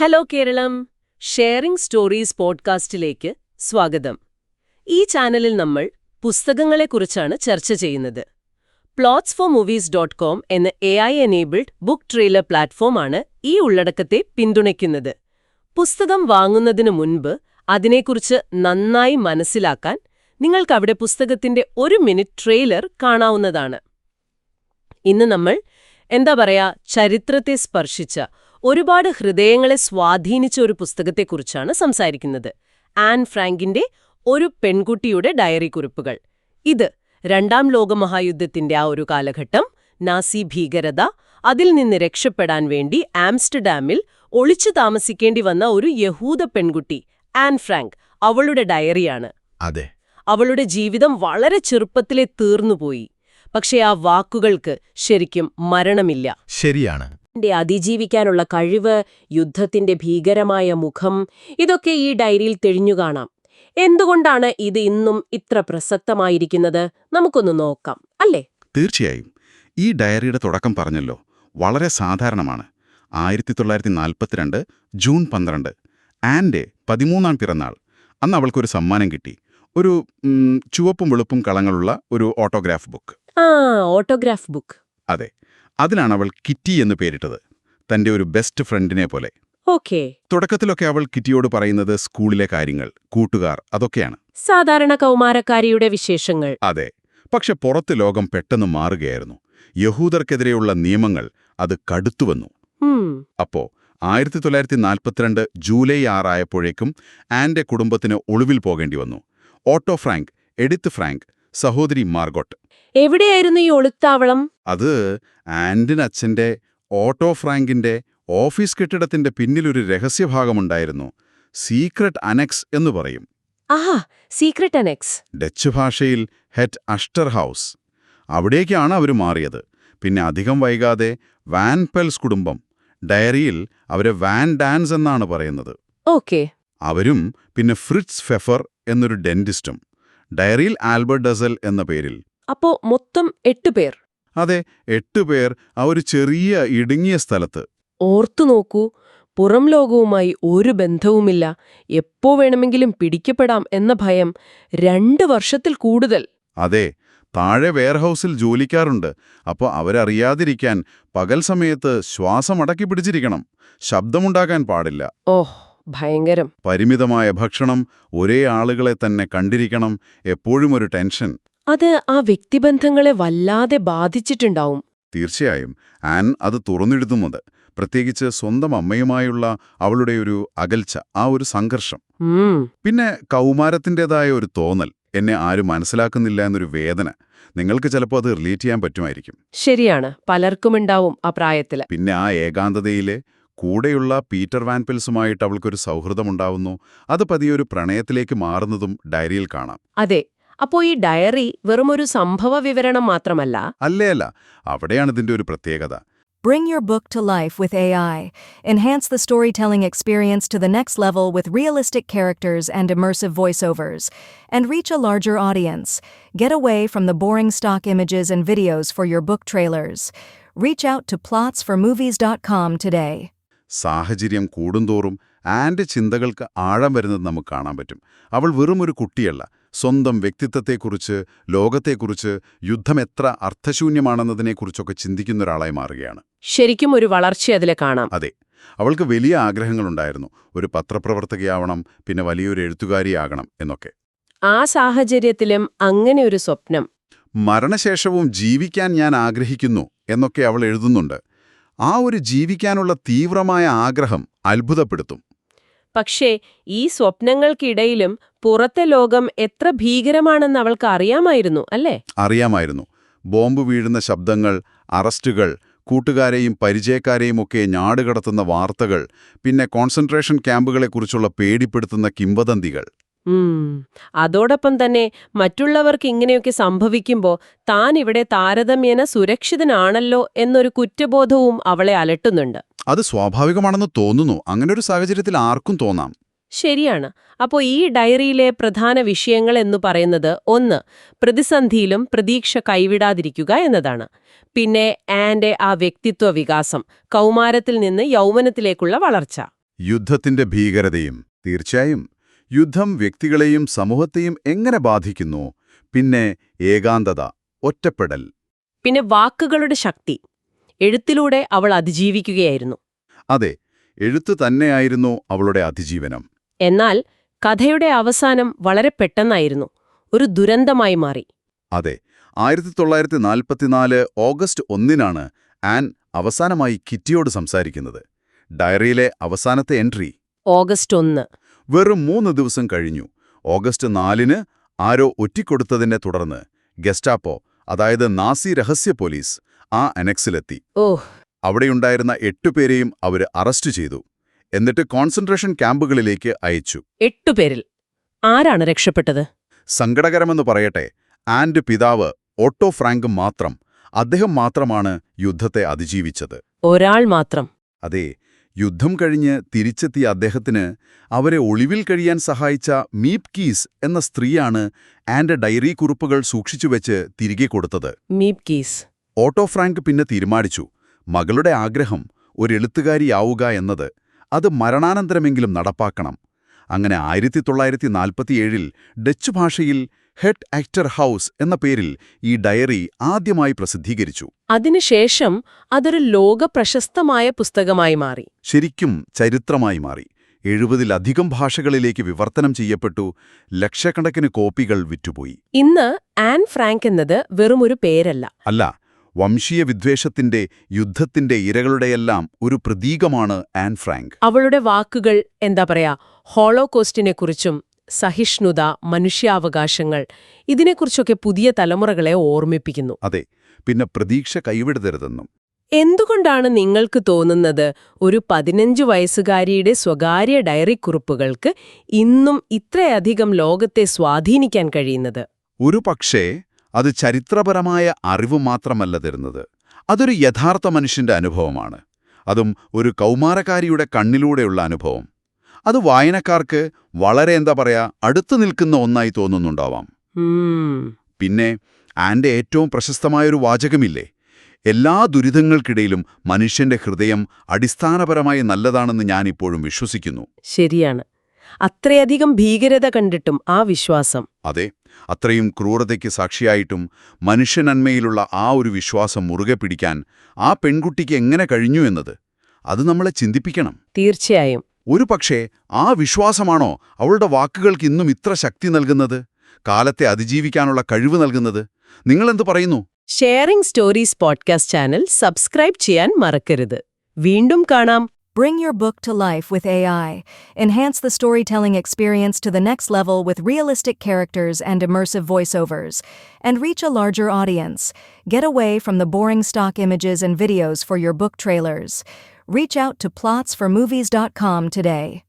Hello Keralam. Sharing stories പോഡ്കാസ്റ്റിലേക്ക് സ്വാഗതം. ഈ ചാനലിൽ നമ്മൾ പുസ്തകങ്ങളെക്കുറിച്ചാണ് ചർച്ച ചെയ്യുന്നത്. Plots for movies dot com എന്ന A I enabled book trailer പ്ലാറ്റ്ഫോമാണ് ഈ ഉള്ളടക്കത്തെ പിന്തുണയ്ക്കുന്നത്. പുസ്തകം വാങ്ങുന്നതിനു മുൻപ് അതിനെക്കുറിച്ച് നന്നായി മനസ്സിലാക്കാൻ നിങ്ങൾക്കവിടെ പുസ്തകത്തിന്റെ ഒരു മിനിറ്റ് ട്രെയിലർ കാണാവുന്നതാണ്. ഇന്ന് നമ്മൾ എന്താ പറയാ ചരിത്രത്തെ സ്പർശിച്ച ഒരുപാട് ഹൃദയങ്ങളെ സ്വാധീനിച്ച ഒരു പുസ്തകത്തെക്കുറിച്ചാണ് സംസാരിക്കുന്നത്. ആൻ ഫ്രാങ്കിന്റെ ഒരു പെൺകുട്ടിയുടെ ഡയറി കുറിപ്പുകൾ ഇത് രണ്ടാം ലോകമഹായുദ്ധത്തിന്റെ ആ ഒരു കാലഘട്ടം നാസി ഭീകരത അതിൽ നിന്ന് രക്ഷപ്പെടാൻ വേണ്ടി ആംസ്റ്റർഡാമിൽ ഒളിച്ചു താമസിക്കേണ്ടി വന്ന ഒരു യഹൂദ പെൺകുട്ടി ആൻ ഫ്രാങ്ക് അവളുടെ ഡയറിയാണ്. അതെ. അവളുടെ ജീവിതം വളരെ ചെറുപ്പത്തിലെ തീർന്നുപോയി. പക്ഷേ ആ വാക്കുകൾക്ക് ശരിക്കും മരണമില്ല. ശരിയാണ്. ന്റെ അതിജീവിക്കാനുള്ള കഴിവ് യുദ്ധത്തിന്റെ ഭീകരമായ മുഖം ഇതൊക്കെ ഈ ഡയറിയിൽ തെളിഞ്ഞു കാണാം. എന്തുകൊണ്ടാണ് ഇത് ഇന്നും ഇത്ര പ്രസക്തമായിരിക്കുന്നത്? നമുക്കൊന്ന് നോക്കാം അല്ലേ? തീർച്ചയായും. ഈ ഡയറിയുടെ തുടക്കം പറഞ്ഞല്ലോ വളരെ സാധാരണമാണ്. ആയിരത്തി തൊള്ളായിരത്തി നാൽപ്പത്തിരണ്ട് ജൂൺ പന്ത്രണ്ട്. ആന്റെ പതിമൂന്നാം പിറന്നാൾ. അന്ന് അവൾക്കൊരു സമ്മാനം കിട്ടി. ഒരു ചുവപ്പും വെളുപ്പും കളങ്ങളുള്ള ഒരു ഓട്ടോഗ്രാഫ് ബുക്ക്. ആ ഓട്ടോഗ്രാഫ് ബുക്ക്. അതെ. അതിലാണ് അവൾ കിറ്റി എന്ന് പേരിട്ടത്. തന്റെ ഒരു ബെസ്റ്റ് ഫ്രണ്ടിനെ പോലെ. ഓക്കെ. തുടക്കത്തിലൊക്കെ അവൾ കിറ്റിയോട് പറയുന്നത് സ്കൂളിലെ കാര്യങ്ങൾ കൂട്ടുകാർ അതൊക്കെയാണ്. സാധാരണ കൗമാരക്കാരിയുടെ വിശേഷങ്ങൾ. അതെ. പക്ഷെ പുറത്ത് ലോകം പെട്ടെന്ന് മാറുകയായിരുന്നു. യഹൂദർക്കെതിരെയുള്ള നിയമങ്ങൾ അത് കടുത്തുവന്നു അപ്പോ ആയിരത്തി തൊള്ളായിരത്തി നാൽപ്പത്തിരണ്ട് ജൂലൈ ആറായപ്പോഴേക്കും ആന്റെ കുടുംബത്തിന് ഒളിവിൽ പോകേണ്ടി വന്നു. ഓട്ടോ ഫ്രാങ്ക് എഡിത്ത് ഫ്രാങ്ക് സഹോദരി മാർഗോട്ട്. എവിടെയായിരുന്നു ഈ ഒളിത്താവളം? അത് ആൻഡിൻ അച്ഛന്റെ ഓട്ടോ ഫ്രാങ്കിന്റെ ഓഫീസ് കെട്ടിടത്തിന്റെ പിന്നിലൊരു രഹസ്യഭാഗമുണ്ടായിരുന്നു. സീക്രട്ട് അനക്സ് എന്ന് പറയും. ആഹാ സീക്രട്ട് അനക്സ്. ഡച്ച് ഭാഷയിൽ ഹെറ്റ് അഷ്ടർ ഹൗസ്. അവിടേക്കാണ് അവർ മാറിയത്. പിന്നെ അധികം വൈകാതെ വാൻ പെൽസ് കുടുംബം ഡയറിയിൽ അവരെ വാൻ ഡാൻസ് എന്നാണ് പറയുന്നത്. ഓക്കെ. അവരും പിന്നെ ഫ്രിറ്റ്സ് ഫെഫർ എന്നൊരു ഡെന്റിസ്റ്റും. ഡയറിയിൽ ആൽബർട്ട് ഡസൽ എന്ന പേരിൽ. അപ്പോ മൊത്തം എട്ട് പേർ. അതെ എട്ട് പേർ ആ ഒരു ചെറിയ ഇടുങ്ങിയ സ്ഥലത്ത്. ഓർത്തു നോക്കൂ പുറം ലോകവുമായി ഒരു ബന്ധവുമില്ല. എപ്പോ വേണമെങ്കിലും പിടിക്കപ്പെടാം എന്ന ഭയം രണ്ട് വർഷത്തിൽ കൂടുതൽ. അതെ താഴെ വെയർഹൌസിൽ ജോലിക്കാറുണ്ട് അപ്പോൾ അവരറിയാതിരിക്കാൻ പകൽ സമയത്ത് ശ്വാസം അടക്കി പിടിച്ചിരിക്കണം. ശബ്ദമുണ്ടാകാൻ പാടില്ല. ഓഹ് ഭയങ്കരം. പരിമിതമായ ഭക്ഷണം ഒരേ ആളുകളെ തന്നെ കണ്ടിരിക്കണം എപ്പോഴും ഒരു ടെൻഷൻ. അത് ആ വ്യക്തിബന്ധങ്ങളെ വല്ലാതെ ബാധിച്ചിട്ടുണ്ടാവും. തീർച്ചയായും ആൻ അത് തുറന്നെഴുതുന്നത് പ്രത്യേകിച്ച് സ്വന്തം അമ്മയുമായുള്ള അവളുടെ ഒരു അകൽച്ച ആ ഒരു സംഘർഷം. പിന്നെ കൗമാരത്തിന്റെതായ ഒരു തോന്നൽ എന്നെ ആരും മനസ്സിലാക്കുന്നില്ല എന്നൊരു വേദന. നിങ്ങൾക്ക് ചിലപ്പോൾ അത് റിലേറ്റ് ചെയ്യാൻ പറ്റുമായിരിക്കും. ശരിയാണ് പലർക്കുമുണ്ടാവും ആ പ്രായത്തിൽ പിന്നെ ആ ഏകാന്തതയിലെ കൂടെയുള്ള പീറ്റർ വാൻപിൽസുമായിട്ട് അവൾക്കൊരു സൗഹൃദമുണ്ടാവുന്നു അത് പതിയൊരു പ്രണയത്തിലേക്ക് മാറുന്നതും ഡയറിയിൽ കാണാം അതെ അപ്പോ ഈ ഡയറി വെറുമൊരു സംഭവ വിവരണം മാത്രമല്ല അല്ലേ അല്ല അവിടെയാണ് ഇതിന്റെ ഒരു പ്രത്യേകത Bring your book to life with AI. Enhance the storytelling experience to the next level with realistic characters and immersive voiceovers. And reach a larger audience. Get away from the boring stock images and videos for your book trailers. Reach out to plotsformovies.com today. സാഹചര്യം കൂടുന്തോറും ആന്റെ ചിന്തകൾക്ക് ആഴം വരുന്നത് നമുക്ക് കാണാൻ പറ്റും. അവൾ വെറും ഒരു കുട്ടിയല്ല. സ്വന്തം വ്യക്തിത്വത്തെക്കുറിച്ച് ലോകത്തെക്കുറിച്ച് യുദ്ധം എത്ര അർത്ഥശൂന്യമാണെന്നതിനെക്കുറിച്ചൊക്കെ ചിന്തിക്കുന്ന ഒരാളായി മാറുകയാണ്. ശരിക്കും ഒരു വളർച്ച അതിലെ കാണാം. അതെ. അവൾക്ക് വലിയ ആഗ്രഹങ്ങളുണ്ടായിരുന്നു. ഒരു പത്രപ്രവർത്തകയാവണം പിന്നെ വലിയൊരു എഴുത്തുകാരിയാകണം എന്നൊക്കെ. ആ സാഹചര്യത്തിലും അങ്ങനെ ഒരു സ്വപ്നം. മരണശേഷവും ജീവിക്കാൻ ഞാൻ ആഗ്രഹിക്കുന്നു എന്നൊക്കെ അവൾ എഴുതുന്നുണ്ട്. ആ ഒരു ജീവിക്കാനുള്ള തീവ്രമായ ആഗ്രഹം അത്ഭുതപ്പെടുത്തും. പക്ഷേ ഈ സ്വപ്നങ്ങൾക്കിടയിലും പുറത്തെ ലോകം എത്ര ഭീകരമാണെന്ന് അവൾക്ക് അറിയാമായിരുന്നു അല്ലേ? അറിയാമായിരുന്നു. ബോംബ് വീഴുന്ന ശബ്ദങ്ങൾ അറസ്റ്റുകൾ കൂട്ടുകാരെയും പരിചയക്കാരെയും ഒക്കെ ഞാടുകടത്തുന്ന വാർത്തകൾ പിന്നെ കോൺസെൻട്രേഷൻ ക്യാമ്പുകളെക്കുറിച്ചുള്ള പേടിപ്പെടുത്തുന്ന കിംവദന്തികൾ. അതോടൊപ്പം തന്നെ മറ്റുള്ളവർക്ക് ഇങ്ങനെയൊക്കെ സംഭവിക്കുമ്പോൾ താൻ ഇവിടെ താരതമ്യേന സുരക്ഷിതനാണല്ലോ എന്നൊരു കുറ്റബോധവും അവളെ അലട്ടുന്നുണ്ട്. അത് സ്വാഭാവികമാണെന്ന് തോന്നുന്നു. അങ്ങനെ ഒരു സാഹചര്യത്തിൽ ആർക്കും തോന്നാം. ശരിയാണ്. അപ്പോൾ ഈ ഡയറിയിലെ പ്രധാന വിഷയങ്ങൾ എന്ന് പറയുന്നത് ഒന്ന് പ്രതിസന്ധിയിലും പ്രതീക്ഷ കൈവിടാതിരിക്കുക എന്നതാണ്. പിന്നെ ആന്റെ ആ വ്യക്തിത്വ വികാസം കൗമാരത്തിൽ നിന്ന് യൗവനത്തിലേക്കുള്ള വളർച്ച. യുദ്ധത്തിന്റെ ഭീകരതയും തീർച്ചയായും യുദ്ധം വ്യക്തികളെയും സമൂഹത്തെയും എങ്ങനെ ബാധിക്കുന്നു? പിന്നെ ഏകാന്തത ഒറ്റപ്പെടൽ. പിന്നെ വാക്കുകളുടെ ശക്തി. എഴുത്തിലൂടെ അവൾ അതിജീവിക്കുകയായിരുന്നു. അതെ എഴുത്തു തന്നെയായിരുന്നു അവളുടെ അതിജീവനം. എന്നാൽ കഥയുടെ അവസാനം വളരെ പെട്ടെന്നായിരുന്നു. ഒരു ദുരന്തമായി മാറി. അതെ ആയിരത്തി തൊള്ളായിരത്തി നാൽപ്പത്തിനാല് ഓഗസ്റ്റ് ഒന്നിനാണ് ആൻ അവസാനമായി കിറ്റിയോട് സംസാരിക്കുന്നത്. ഡയറിയിലെ അവസാനത്തെ എൻട്രി. ഓഗസ്റ്റ് ഒന്ന്. വെറും മൂന്ന് ദിവസം കഴിഞ്ഞു. ഓഗസ്റ്റ് നാലിന് ആരോ ഒറ്റിക്കൊടുത്തതിനെ തുടർന്ന് ഗെസ്റ്റാപ്പോ അതായത് നാസി രഹസ്യ പോലീസ് ആ അനക്സിലെത്തി. ഓ. അവിടെയുണ്ടായിരുന്ന എട്ടുപേരെയും അവർ അറസ്റ്റ് ചെയ്തു. എന്നിട്ട് കോൺസെൻട്രേഷൻ ക്യാമ്പുകളിലേക്ക് അയച്ചു. എട്ടുപേരിൽ ആരാണ് രക്ഷപ്പെട്ടത്? സങ്കടകരമെന്ന് പറയട്ടെ ആൻഡ് പിതാവ് ഓട്ടോ ഫ്രാങ്ക് മാത്രം അദ്ദേഹം മാത്രമാണ് യുദ്ധത്തെ അതിജീവിച്ചത്. ഒരാൾ മാത്രം. അതെ യുദ്ധം കഴിഞ്ഞ് തിരിച്ചെത്തിയ അദ്ദേഹത്തിന് അവരെ ഒളിവിൽ കഴിയാൻ സഹായിച്ച മീപ് കീസ് എന്ന സ്ത്രീയാണ് ആൻഡ് ഡയറി കുറിപ്പുകൾ സൂക്ഷിച്ചുവെച്ച് തിരികെ കൊടുത്തത്. മീപ് കീസ് ഓട്ടോ ഫ്രാങ്ക് പിന്നെ തീരുമാനിച്ചു. മകളുടെ ആഗ്രഹം ഒരെഴുത്തുകാരിയാവുക എന്നത് അത് മരണാനന്തരമെങ്കിലും നടപ്പാക്കണം. അങ്ങനെ ആയിരത്തി തൊള്ളായിരത്തി നാൽപ്പത്തിയേഴിൽ ഡച്ച് ഭാഷയിൽ ഹെഡ് ആക്ടർ ഹൗസ് എന്ന പേരിൽ ഈ ഡയറി ആദ്യമായി പ്രസിദ്ധീകരിച്ചു. അതിനുശേഷം അതൊരു ലോക പ്രശസ്തമായ പുസ്തകമായി മാറി. ശരിക്കും ചരിത്രമായി മാറി. എഴുപതിലധികം ഭാഷകളിലേക്ക് വിവർത്തനം ചെയ്യപ്പെട്ടു. ലക്ഷക്കണക്കിന് കോപ്പികൾ വിറ്റുപോയി. ഇന്ന് ആൻ ഫ്രാങ്ക് എന്നത് വെറുമൊരു പേരല്ല. അല്ല വംശീയ വിദ്വേഷത്തിന്റെ യുദ്ധത്തിന്റെ ഇരകളുടെയെല്ലാം ഒരു പ്രതീകമാണ് ആൻ ഫ്രാങ്ക്. അവളുടെ വാക്കുകൾ എന്താ പറയാ ഹോളോകോസ്റ്റിനെക്കുറിച്ചും സഹിഷ്ണുത മനുഷ്യാവകാശങ്ങൾ ഇതിനെക്കുറിച്ചൊക്കെ പുതിയ തലമുറകളെ ഓർമ്മിപ്പിക്കുന്നു. അതെ പിന്നെ പ്രതീക്ഷ കൈവിടരുതെന്നും. എന്തുകൊണ്ടാണ് നിങ്ങൾക്ക് തോന്നുന്നത് ഒരു പതിനഞ്ചു വയസ്സുകാരിയുടെ സ്വകാര്യ ഡയറി കുറിപ്പുകൾക്ക് ഇന്നും ഇത്രയധികം ലോകത്തെ സ്വാധീനിക്കാൻ കഴിയുന്നത്? ഒരു പക്ഷേ അത് ചരിത്രപരമായ അറിവ് മാത്രമല്ല തരുന്നത്. അതൊരു യഥാർത്ഥ മനുഷ്യന്റെ അനുഭവമാണ്. അതും ഒരു കൗമാരക്കാരിയുടെ കണ്ണിലൂടെയുള്ള അനുഭവം. അത് വായനക്കാർക്ക് വളരെ എന്താ പറയാ അടുത്തു നിൽക്കുന്ന ഒന്നായി തോന്നുന്നുണ്ടാവാം. പിന്നെ ആന്റെ ഏറ്റവും പ്രശസ്തമായൊരു വാചകമില്ലേ എല്ലാ ദുരിതങ്ങൾക്കിടയിലും മനുഷ്യന്റെ ഹൃദയം അടിസ്ഥാനപരമായി നല്ലതാണെന്ന് ഞാനിപ്പോഴും വിശ്വസിക്കുന്നു. ശരിയാണ്. അത്രയധികം ഭീകരത കണ്ടിട്ടും ആ വിശ്വാസം. അതെ അത്രയും ക്രൂരതയ്ക്ക് സാക്ഷിയായിട്ടും മനുഷ്യനന്മയിലുള്ള ആ ഒരു വിശ്വാസം മുറുകെ പിടിക്കാൻ ആ പെൺകുട്ടിക്ക് എങ്ങനെ കഴിഞ്ഞു എന്നത് അത് നമ്മളെ ചിന്തിപ്പിക്കണം. തീർച്ചയായും. ഒരു പക്ഷേ ആ വിശ്വാസമാണോ അവളുടെ വാക്കുകൾക്ക് ഇന്നും ഇത്ര ശക്തി നൽകുന്നത് കാലത്തെ അതിജീവിക്കാനുള്ള കഴിവ് നൽകുന്നത് നിങ്ങളെന്ത് പറയുന്നു sharing stories podcast channel subscribe ചെയ്യാൻ മറക്കരുത് വീണ്ടും കാണാം Bring your book to life with AI. Enhance the storytelling experience to the next level with realistic characters and immersive voiceovers. And reach a larger audience. Get away from the boring stock images and videos for your book trailers. Reach out to plotsformovies.com today.